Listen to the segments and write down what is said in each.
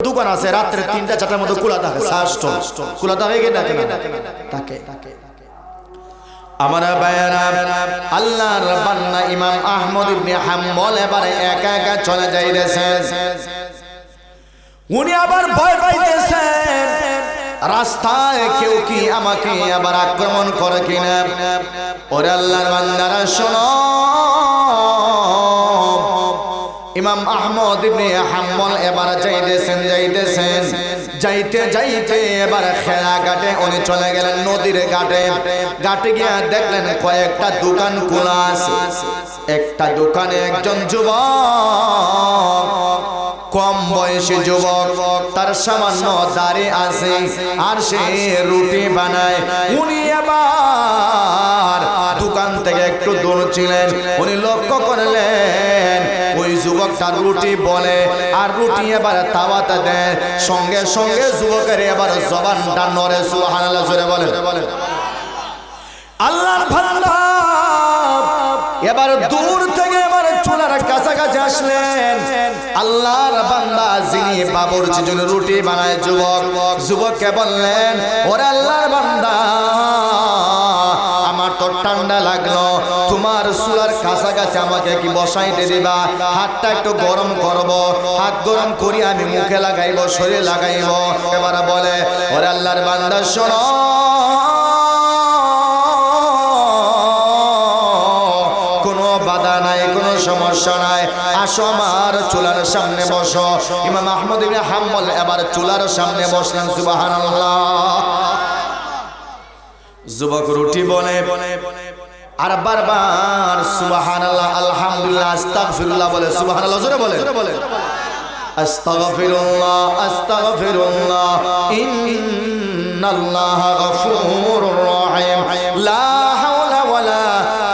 দোকান আছে, রাত্রে তিনটা, চারটার মধ্যে খোলা থাকে খোলা থাকে কি ডাকে তাকে আমার বায়ারা আল্লাহর বান্না ইমাম আহমদ ইবনে হাম্বল এবারে একা একা চলে যাইতেছেন উনি আবার ভয় পাইতেছেন রাস্তায় কেউ কি আমাকে আবার আক্রমণ করে কিনা? ওরে আল্লাহর বান্দারা, শোনো। ইমাম আহমদ ইবনে হাম্বল এবার যাইতেছেন যাইতেছেন। যাইতে যাইতে এবার খেলা ঘাটে উনি চলে গেলেন নদীর ঘাটে। ঘাটে গিয়া দেখলেন কয়েকটা দোকান খোলা আছে। একটা দোকানে একজন যুবক, কম বয়সী যুবক, তার সামান্য দাড়ি আছে আর সে রুটি বানায়। উনি আবার দোকান থেকে একটু দূর ছিলেন। উনি লক্ষ্য করলেন যুবকটা রুটি বলে, আর রুটি এবার তাওয়াতে দেয়। সঙ্গে সঙ্গে যুবকের এবার জবানটা নরে সুবহানাল্লাহ, জোরে বলে আল্লাহর ভান্ডার এবার দূর থেকে এবার চুলার কাছাকাছি আসলেন। আল্লাহর বান্দা যিনি বাবুর জন্য রুটি বানায়, যুবক, যুবককে বললেন, ওরে আল্লাহর বান্দা ঠান্ডা লাগল। তোমার চুলার কাছাকাছি আমাকে কি বসাইতে দিবা? হাতটা একটু গরম করব। হাত গরম করি আমি মুখে লাগাইব, শরীরে লাগাইব। এবার বলে, ওরে আল্লাহর বান্দা, শোনো। বাধা নাই, কোনো সমস্যা নাই। আমার চুলার সামনে বসো। ইমাম আহমদ ইবনে হাম্বল এবার চুলার সামনে বসলেন, সুবহানাল্লাহ। যুবক রুটি বলে আর বারবার সুবহানাল্লাহ, আলহামদুলিল্লাহ, আস্তাগফিরুল্লাহ বলে। সুবহানাল্লাহ, জোরে বলে। আস্তাগফিরুল্লাহ আস্তাগফিরুল্লাহ, ইন্নাল্লাহা গফুরুর রহিম। লা হাওলা ওয়ালা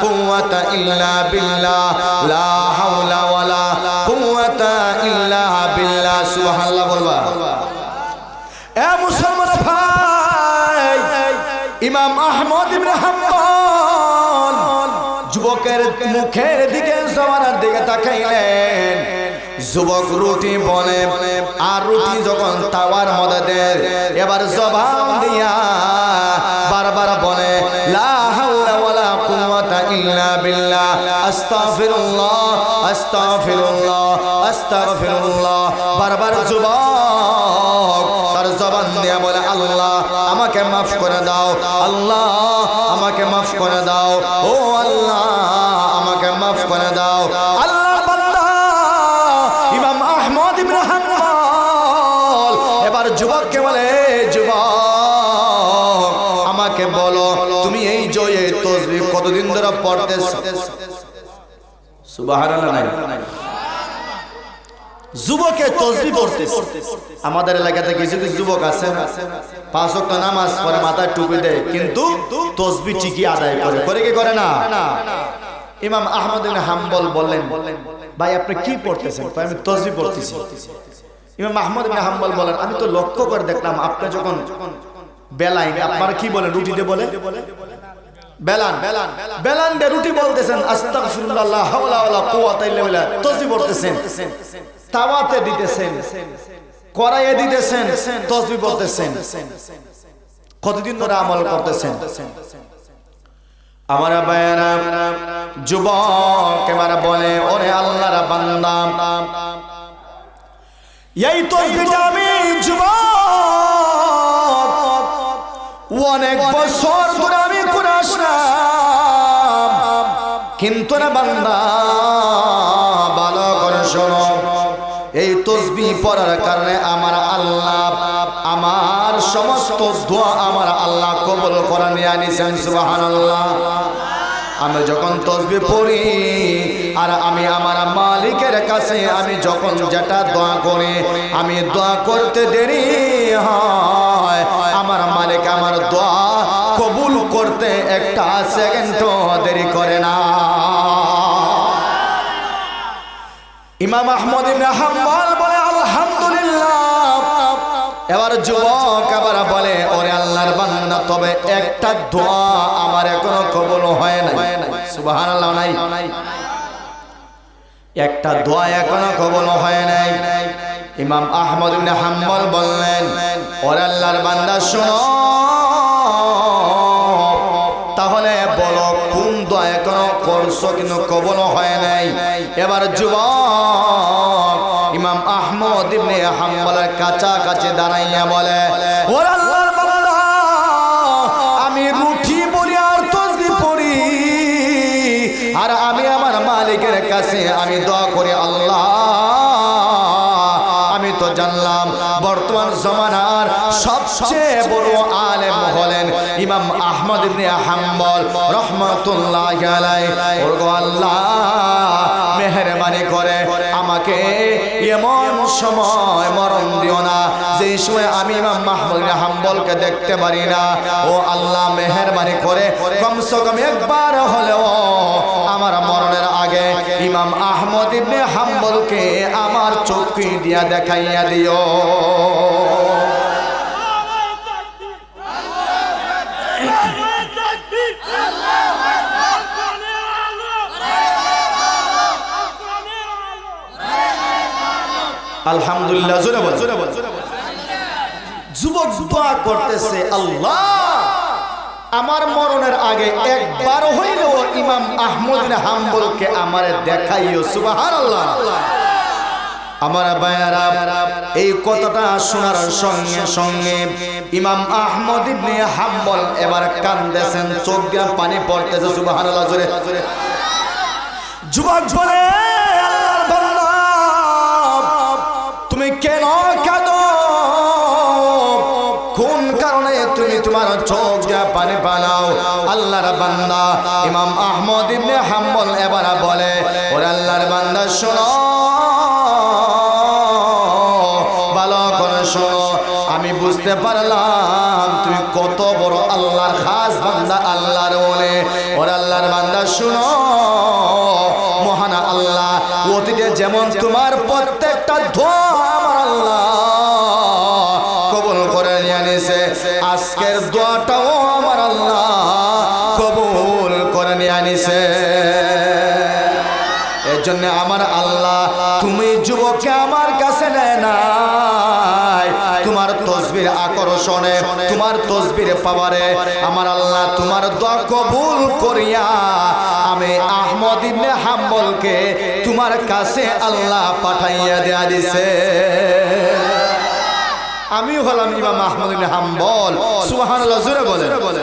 কুওয়াতা ইল্লা বিল্লাহ। লা হাওলা ওয়ালা কুওয়াতা ইল্লা বিল্লাহ। সুবহানাল্লাহ বলবা। এ মুসলমান ভাই ইমাম আহমদ ইবনে যুবকের মুখের দিকে জমানার দিকে তাকাইলেন। যুবক রুটি বলে, আর রুটি যখন তাওয়ার মধ্যে দেয় এবার জবান দিয়া বারবার বলে, লা হাওলা ওয়ালা কুওয়াতা ইল্লা বিল্লাহ, আস্তাগফিরুল্লাহ আস্তাগফিরুল্লাহ আস্তাগফিরুল্লাহ। বারবার যুবক জবান দিয়ে বলে, আল্লাহ, আমাকে মাফ করে দাও। আল্লাহ, আমাকে মাফ করে দাও। ও আল্লাহ, আমাকে মাফ করে দাও। আল্লাহ ইমাম আহমদ ইবনে হাম্বল, এবার যুবককে বলে যুবক, আমাকে বলো, তুমি এই জয়ে তসবিহ কতদিন ধরে সুবহানাল্লাহ, নাই। যুবকে তসবি পড়তেছে। আমাদের এলাকাতে কিছু কিছু যুবক আছে, পাঁচ ওয়াক্ত নামাজ পড়ে মাথায় টুপি দেয়, কিন্তু তসবি ঠিকই আদায় করে। করে কি করে না? ইমাম আহমদ হাম্বল বললেন, ভাই, আপনি কি পড়তেছেন? আমি তসবি পড়তেছি। ইমাম আহমদ হাম্বল বলেন, আমি তো লক্ষ্য করে দেখলাম, আপনি যখন বেলায়, আপনারা কি বলেন রুটিতে বলে? বেলান বেলান বেলান রুটি বলতেছেন তাওয়াতে দিতেছেন কড়াইয়ে দিতেছেন তসবিহ পড়তেছেন কতদিন ধরে আমল করতেছেন? আমার বায়না যুবক এবার বলে, ওরে আল্লাহর বান্দা, এই তসবিহটা আমি যুবক, অনেক বছর ধরে আমি করে আসলাম। কিন্তু না বান্দা তসবি পড়ার কারণে আমার আল্লাহ, আমার সমস্ত দোয়া আমার আল্লাহ কবল করা নিয়ে আনিছেন, সুবহানাল্লাহ। আমি যখন তসবি পড়ি, আর আমি আমার মালিকের কাছে আমি যখন যেটা দোয়া করি, আমি দোয়া করতে দেরি হয়। আমার মালিক আমার দোয়া কবুল করতে একটা সেকেন্ড দেরি করে না। ইমাম আহমদ ইবনে হাম্বল বলে আলহামদুলিল্লাহ। এবার যুবক আবার বলে, ওরে আল্লাহর বান্দা, তবে একটা দোয়া আমার এখনও কবুল হয় না নাই। একটা দোয়া এখনও কবল হয় নাই। ইমাম আহমদ হাম্বল বললেন, ওরে আল্লাহর বান্দা, শোনো। তাহলে বলো, কোন দয়া কোনো করছ কিন্তু কবল হয় নাই? এবার যুবক ইমাম আহমদ ইবনে হাম্বলের কাছাকাছি দাঁড়াইয়া বলে আমি রুঠি বলি আর তসবি আর আমি আমার মালিকের কাছে আমি দোয়া করি, আল্লাহ, আমি তো জানলাম বর্তমান জমানার সবচেয়ে বড় আলেম হলেন ইমাম আহমদ ইবনে হাম্বল রহমাতুল্লাহ আলাইহি। ওগো আল্লাহ, মেহেরবানি করে আমাকে এমন সময় মরণ দিও না। যে সময় আমি ইমাম মাহমুদ হাম্বলকে দেখতে পারি না। ও আল্লাহ, মেহরবানি করে কমসে কম একবার হলেও আমার মরণের আগে ইমাম আহমদ ইবনে হাম্বলকে আমার চোখে দিয়া দেখাইয়া দিও। আলহামদুলিল্লাহ, জোরে বল জোরে বল যুবক দোয়া করতেছে, আল্লাহ। আমার মরণের আগে একবার হইলেও ইমাম আহমদ হাম্বলকে আমারে দেখাইও, সুবহানাল্লাহ। আমার বায়ারা এই কথাটা শোনার সঙ্গে সঙ্গে ইমাম আহমদ ইবনে হাম্বল এবার কান্দেছেন, চোখ পানি পড়তেছে, সুবহানাল্লাহ, জোরে। যুবক বলে কেন কাঁদো? কোন কারণে তুমি তোমার চোখ দিয়ে পানি পালাও? আল্লাহর বান্দা ইমাম আহমদ ইবনে হাম্বল এবার বলে, ওরে আল্লাহর বান্দা, শোনো। ভালো করে শোনো। আমি বুঝতে পারলাম তুমি কত বড় আল্লাহর খাস বান্দা, আল্লাহর বলে ওর আল্লাহর বান্দা, শুনো। মহান আল্লাহ, অতীতে যেমন তোমার প্রত্যেকটা করে নিয়ে নিছে এর জন্য আমার আল্লাহ, তুমি যুবককে আমার কাছে নেয় নাই। তোমার তসবির আকর্ষণে, তোমার তসবির পাওয়ারে আমার আল্লাহ তোমার দোয়া কবুল করিয়া আমি আহমদ ইবনে হাম্বলকে তোমার কাছে আল্লাহ পাঠাইয়া দেয়া দিছে। আমি হলাম ইমাম আহমদ ইবনে হাম্বল। সুবহানাল্লাহ, জোরে বলে